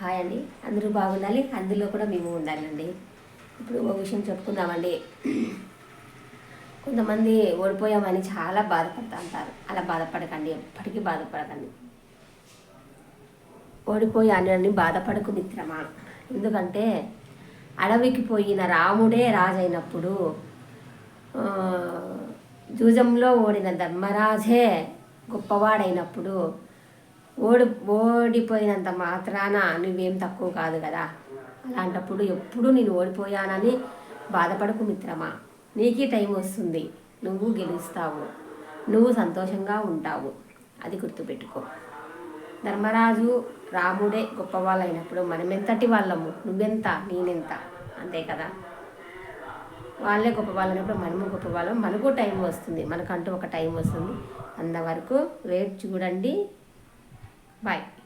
Hi అండి. అందరూ బాగుండాలి అందులో కూడా మేము ఉండాలండి. ఇప్పుడు ఒక విషయం చెప్పుకుందామండి. కొంతమంది ఓడిపోయామని చాలా బాధపడుతూ అంటారు అలా బాధపడకండి ఎప్పటికీ బాధపడకండి. ఓడిపోయానని బాధపడకు మిత్రమా? ఎందుకంటే అడవికి పోయిన రాముడే రాజైనప్పుడు జూజంలో ఓడిన ధర్మరాజే గొప్పవాడైనప్పుడు ఓడి ఓడిపోయినంత మాత్రాన నువ్వేం తక్కువ కాదు కదా. అలాంటప్పుడు ఎప్పుడు నేను ఓడిపోయానని బాధపడకు మిత్రమా. నీకే టైం వస్తుంది. నువ్వు గెలుస్తావు. నువ్వు సంతోషంగా ఉంటావు. అది గుర్తుపెట్టుకో. ధర్మరాజు రాముడే గొప్పవాళ్ళైనప్పుడు మనమెంతటి వాళ్ళము. నువ్వెంత నేనెంత. అంతే కదా. వాళ్ళే గొప్పవాళ్ళైనప్పుడు మనము గొప్పవాళ్ళం. మనకు టైం వస్తుంది. మనకంటూ ఒక టైం వస్తుంది. అంతవరకు వెయిట్ చూడండి. Bye.